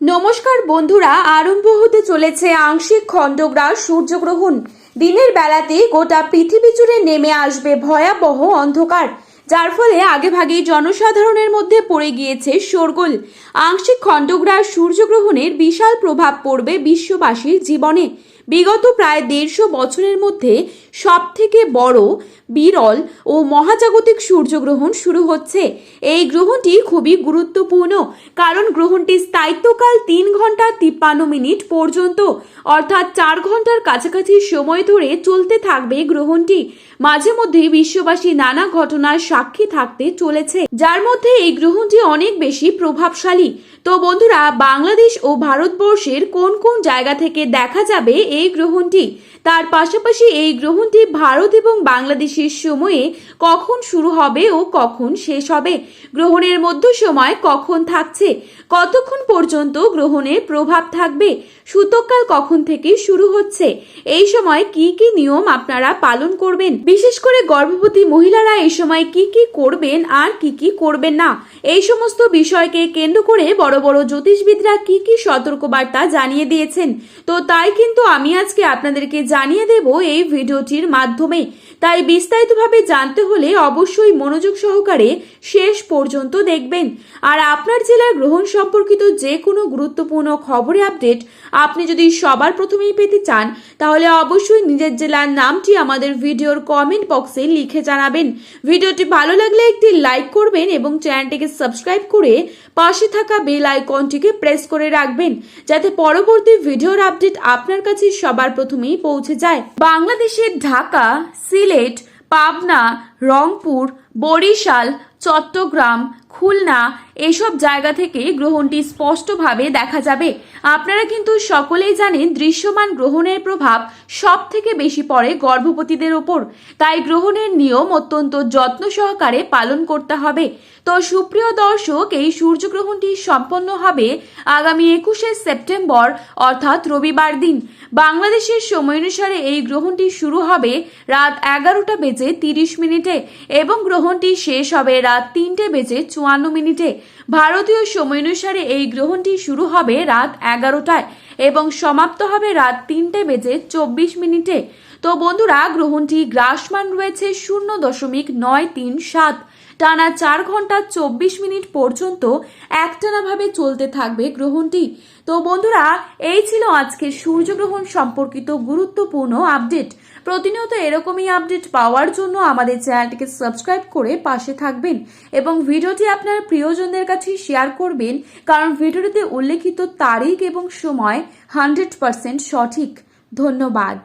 নমস্কার বন্ধুরা, আরম্ভ হতে চলেছে আংশিক খণ্ডগ্রাস সূর্যগ্রহণ। দিনের বেলাতে গোটা পৃথিবী জুড়ে নেমে আসবে ভয়াবহ অন্ধকার, যার ফলে আগেভাগেই জনসাধারণের মধ্যে পড়ে গিয়েছে শোরগোল। আংশিক খণ্ডগ্রাস সূর্যগ্রহণের বিশাল প্রভাব পড়বে বিশ্ববাসীর জীবনে। বিগত প্রায় দেড়শো বছরের মধ্যে সব থেকে বড় বিরল ও মহাজাগতিক সূর্যগ্রহণ শুরু হচ্ছে। এই গ্রহণটি খুবই গুরুত্বপূর্ণ, কারণ গ্রহণটির স্থায়িত্বকাল তিন ঘণ্টা তিপ্পান্ন মিনিট পর্যন্ত, অর্থাৎ চার ঘণ্টার কাছাকাছি সময় ধরে চলতে থাকবে গ্রহণটি। মাঝে মধ্যে বিশ্ববাসী নানা ঘটনার সাক্ষী থাকতে চলেছে, যার মধ্যে এই গ্রহণটি অনেক বেশি প্রভাবশালী। তো বন্ধুরা, বাংলাদেশ ও ভারতবর্ষের কোন কোন জায়গা থেকে দেখা যাবে এই গ্রহণটি? তার পাশাপাশি এই গ্রহণটি ভারত এবং বাংলাদেশের সময়ে কখন শুরু হবে ও কখন শেষ হবে? গ্রহণের মধ্য সময় কখন থাকছে? কতক্ষণ পর্যন্ত গ্রহণের প্রভাব থাকবে? সূতককাল কখন থেকে শুরু হচ্ছে? এই সময় কি কি নিয়ম আপনারা পালন করবেন? বিশেষ করে গর্ভবতী মহিলারা এই সময় কি কি করবেন আর কি কি করবেন না? এই সমস্ত বিষয়কে কেন্দ্র করে বড় বড় জ্যোতিষবিদরা কি কি সতর্কবার্তা জানিয়ে দিয়েছেন? তো তাই কিন্তু আমি আজকে আপনাদেরকে জানিয়ে দেব এই ভিডিওটির মাধ্যমে। তাই বিস্তারিতভাবে জানতে হলে অবশ্যই মনোযোগ সহকারে শেষ পর্যন্ত দেখবেন। আর আপনার জেলার গ্রহণ সম্পর্কিত যে কোনো গুরুত্বপূর্ণ খবরে আপডেট আপনি যদি সবার প্রথমেই পেতে চান, তাহলে অবশ্যই নিজের জেলার নামটি আমাদের ভিডিওর কমেন্ট বক্সে লিখে জানাবেন। ভিডিওটি ভালো লাগলে একটি লাইক করবেন এবং চ্যানেলটিকে সাবস্ক্রাইব করে পাশে থাকা বেল আইকনটিকে প্রেস করে রাখবেন যাতে পরবর্তী ভিডিওর আপডেট আপনার কাছে সবার প্রথমেই পৌঁছে যায়। বাংলাদেশের ঢাকা, সিলেট, পাবনা, রংপুর, বরিশাল, চট্টগ্রাম খুলনা, এসব জায়গা থেকে গ্রহণটি স্পষ্টভাবে দেখা যাবে। আপনারা কিন্তু সকলেই জানেন দৃশ্যমান গ্রহণের প্রভাব সব থেকে বেশি পড়ে গর্ভবতীদের ওপর। তাই গ্রহণের নিয়ম অত্যন্ত যত্ন সহকারে পালন করতে হবে। তো সুপ্রিয় দর্শক, এই সূর্যগ্রহণটি সম্পন্ন হবে আগামী একুশে সেপ্টেম্বর, অর্থাৎ রবিবার দিন। বাংলাদেশের সময় অনুসারে এই গ্রহণটি শুরু হবে রাত এগারোটা বেজে তিরিশ মিনিটে এবং গ্রহণটি শেষ হবে রাত তিনটে বেজে চুয়ান্ন মিনিটে ভারতীয় সময় অনুসারে এই গ্রহণটি শুরু হবে রাত এগারোটায় এবং সমাপ্ত হবে রাত তিনটে বেজে চব্বিশ মিনিটে। তো বন্ধুরা, গ্রহণটি গ্রাসমান রয়েছে শূন্য দশমিক নয় তিন সাত। টানা চার ঘণ্টা চব্বিশ মিনিট পর্যন্ত একটানাভাবে চলতে থাকবে গ্রহণটি। তো বন্ধুরা, এই ছিল আজকের সূর্যগ্রহণ সম্পর্কিত গুরুত্বপূর্ণ আপডেট। প্রতিনিয়ত এরকমই আপডেট পাওয়ার জন্য আমাদের চ্যানেলটিকে সাবস্ক্রাইব করে পাশে থাকবেন এবং ভিডিওটি আপনার প্রিয়জনদের কাছে শেয়ার করবেন, কারণ ভিডিওটিতে উল্লেখিত তারিখ এবং সময় হান্ড্রেড পার্সেন্ট সঠিক। ধন্যবাদ।